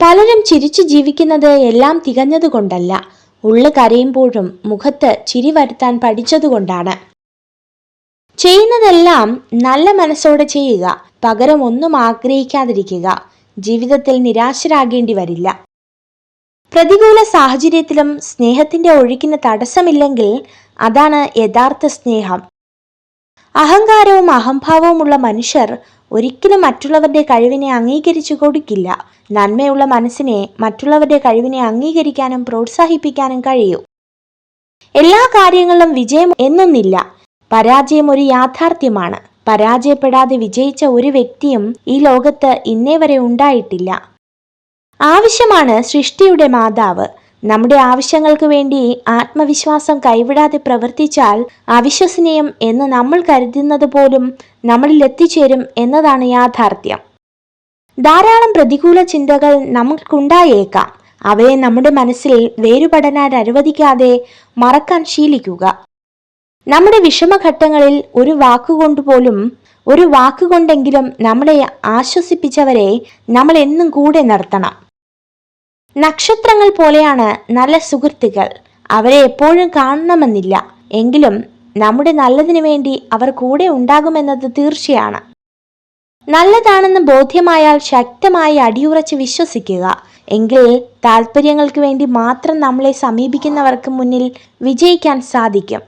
പലരും ചിരിച്ചു ജീവിക്കുന്നത് എല്ലാം തികഞ്ഞതുകൊണ്ടല്ല. ഉള്ളു കരയുമ്പോഴും മുഖത്ത് ചിരി വരുത്താൻ പഠിച്ചതുകൊണ്ടാണ്. ചെയ്യുന്നതെല്ലാം നല്ല മനസ്സോടെ ചെയ്യുക. പകരം ഒന്നും ആഗ്രഹിക്കാതിരിക്കുക. ജീവിതത്തിൽ നിരാശരാകേണ്ടി വരില്ല. പ്രതികൂല സാഹചര്യത്തിലും സ്നേഹത്തിന്റെ ഒഴുക്കിന് തടസ്സമില്ലെങ്കിൽ അതാണ് യഥാർത്ഥ സ്നേഹം. അഹങ്കാരവും അഹംഭാവവുമുള്ള മനുഷ്യർ ഒരിക്കലും മറ്റുള്ളവരുടെ കഴിവിനെ അംഗീകരിച്ചു കൊടുക്കില്ല. നന്മയുള്ള മനസ്സിനെ മറ്റുള്ളവരുടെ കഴിവിനെ അംഗീകരിക്കാനും പ്രോത്സാഹിപ്പിക്കാനും കഴിയൂ. എല്ലാ കാര്യങ്ങളിലും വിജയം എന്നൊന്നില്ല. പരാജയം ഒരു യാഥാർത്ഥ്യമാണ്. പരാജയപ്പെടാതെ വിജയിച്ച ഒരു വ്യക്തിയും ഈ ലോകത്ത് ഇന്നേ വരെ ഉണ്ടായിട്ടില്ല. ആവശ്യമാണ് സൃഷ്ടിയുടെ മാതാവ്. നമ്മുടെ ആവശ്യങ്ങൾക്ക് വേണ്ടി ആത്മവിശ്വാസം കൈവിടാതെ പ്രവർത്തിച്ചാൽ അവിശ്വസനീയം എന്ന് നമ്മൾ കരുതുന്നത് പോലും നമ്മളിൽ എത്തിച്ചേരും എന്നതാണ് യാഥാർത്ഥ്യം. ധാരാളം പ്രതികൂല ചിന്തകൾ നമുക്കുണ്ടായേക്കാം അവയെ നമ്മുടെ മനസ്സിൽ വേരുപടരാൻ അനുവദിക്കാതെ മറക്കാൻ ശീലിക്കുക. നമ്മുടെ വിഷമഘട്ടങ്ങളിൽ ഒരു വാക്കുകൊണ്ട് പോലും ഒരു വാക്കുകൊണ്ടെങ്കിലും നമ്മളെ ആശ്വസിപ്പിച്ചവരെ നമ്മൾ എന്നും കൂടെ നിർത്തണം. നക്ഷത്രങ്ങൾ പോലെയാണ് നല്ല സുഹൃത്തുക്കൾ. അവരെ എപ്പോഴും കാണണമെന്നില്ല. എങ്കിലും നമ്മുടെ നല്ലതിനു വേണ്ടി അവർ കൂടെ ഉണ്ടാകുമെന്നത് തീർച്ചയാണ്. നല്ലതാണെന്ന് ബോധ്യമായാൽ ശക്തമായി അടിയുറച്ച് വിശ്വസിക്കുക. എങ്കിൽ താല്പര്യങ്ങൾക്ക് വേണ്ടി മാത്രം നമ്മളെ സമീപിക്കുന്നവർക്ക് മുന്നിൽ വിജയിക്കാൻ സാധിക്കും.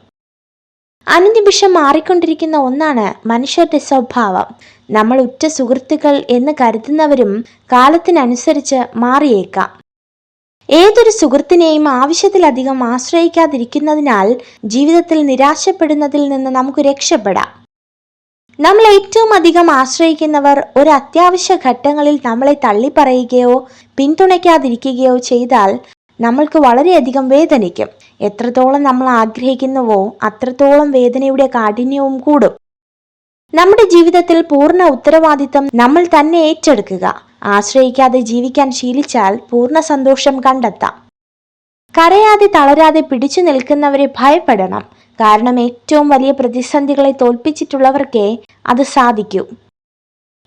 അനുനിമിഷം മാറിക്കൊണ്ടിരിക്കുന്ന ഒന്നാണ് മനുഷ്യരുടെ സ്വഭാവം. നമ്മൾ ഉറ്റ സുഹൃത്തുക്കൾ എന്ന് കരുതുന്നവരും കാലത്തിനനുസരിച്ച് മാറിയേക്കാം. ഏതൊരു സുഹൃത്തിനെയും ആവശ്യത്തിലധികം ആശ്രയിക്കാതിരിക്കുന്നതിനാൽ ജീവിതത്തിൽ നിരാശപ്പെടുന്നതിൽ നിന്ന് നമുക്ക് രക്ഷപ്പെടാം. നമ്മൾ ഏറ്റവും അധികം ആശ്രയിക്കുന്നവർ ഒരു അത്യാവശ്യ ഘട്ടങ്ങളിൽ നമ്മളെ തള്ളിപ്പറയുകയോ പിന്തുണയ്ക്കാതിരിക്കുകയോ ചെയ്താൽ നമ്മൾക്ക് വളരെയധികം വേദനിക്കും. എത്രത്തോളം നമ്മൾ ആഗ്രഹിക്കുന്നുവോ അത്രത്തോളം വേദനയുടെ കാഠിന്യവും കൂടും. നമ്മുടെ ജീവിതത്തിൽ പൂർണ ഉത്തരവാദിത്തം നമ്മൾ തന്നെ ഏറ്റെടുക്കുക. ആശ്രയിക്കാതെ ജീവിക്കാൻ ശീലിച്ചാൽ പൂർണ സന്തോഷം കണ്ടെത്താം. കരയാതെ തളരാതെ പിടിച്ചു നിൽക്കുന്നവരെ ഭയപ്പെടണം. കാരണം ഏറ്റവും വലിയ പ്രതിസന്ധികളെ തോൽപ്പിച്ചിട്ടുള്ളവർക്കേ അത് സാധിക്കൂ.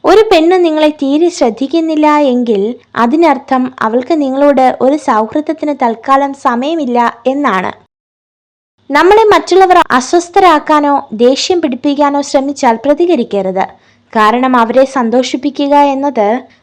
ഒരു പെണ്ണ് നിങ്ങളെ തീരെ ശ്രദ്ധിക്കുന്നില്ല എങ്കിൽ അതിനർത്ഥം അവൾക്ക് നിങ്ങളോട് ഒരു സൗഹൃദത്തിന് തൽക്കാലം സമയമില്ല എന്നാണ്. നമ്മളെ മറ്റുള്ളവർ അസ്വസ്ഥരാക്കാനോ ദേഷ്യം പിടിപ്പിക്കാനോ ശ്രമിച്ചാൽ പ്രതികരിക്കരുത്. കാരണം അവരെ സന്തോഷിപ്പിക്കുക എന്നത്